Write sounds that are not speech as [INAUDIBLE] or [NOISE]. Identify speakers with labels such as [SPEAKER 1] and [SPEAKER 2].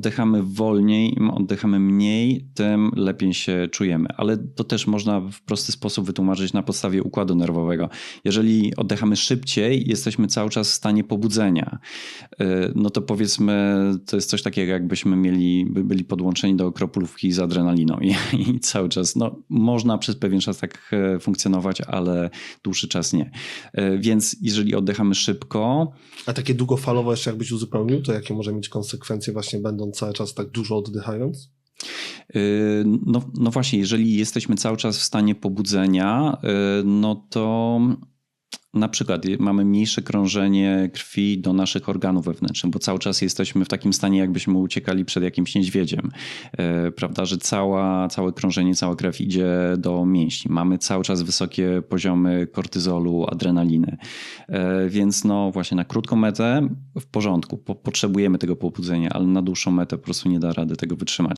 [SPEAKER 1] oddychamy wolniej, im oddychamy mniej, tym lepiej się czujemy. Ale to też można w prosty sposób wytłumaczyć na podstawie układu nerwowego. Jeżeli oddychamy szybciej, jesteśmy cały czas w stanie pobudzenia. Y, No to powiedzmy, to jest coś takiego, jakbyśmy mieli, by byli podłączeni do kropelówki z adrenaliną i, [LAUGHS] i cały czas, no można przez pewien czas tak e, funkcjonować, ale dłuższy czas nie. E, Więc jeżeli oddychamy szybko,
[SPEAKER 2] A takie długofalowo jeszcze jakbyś uzupełnił, to jakie może mieć konsekwencje właśnie będąc cały czas tak dużo oddychając?
[SPEAKER 1] Yy, No, no właśnie, jeżeli jesteśmy cały czas w stanie pobudzenia, yy, no to na przykład mamy mniejsze krążenie krwi do naszych organów wewnętrznych, bo cały czas jesteśmy w takim stanie, jakbyśmy uciekali przed jakimś niedźwiedziem, yy, prawda, że cała, całe krążenie, cała krew idzie do mięśni. Mamy cały czas wysokie poziomy kortyzolu, adrenaliny, Yy, więc no właśnie na krótką metę w porządku, po, potrzebujemy tego pobudzenia, ale na dłuższą metę po prostu nie da rady tego wytrzymać.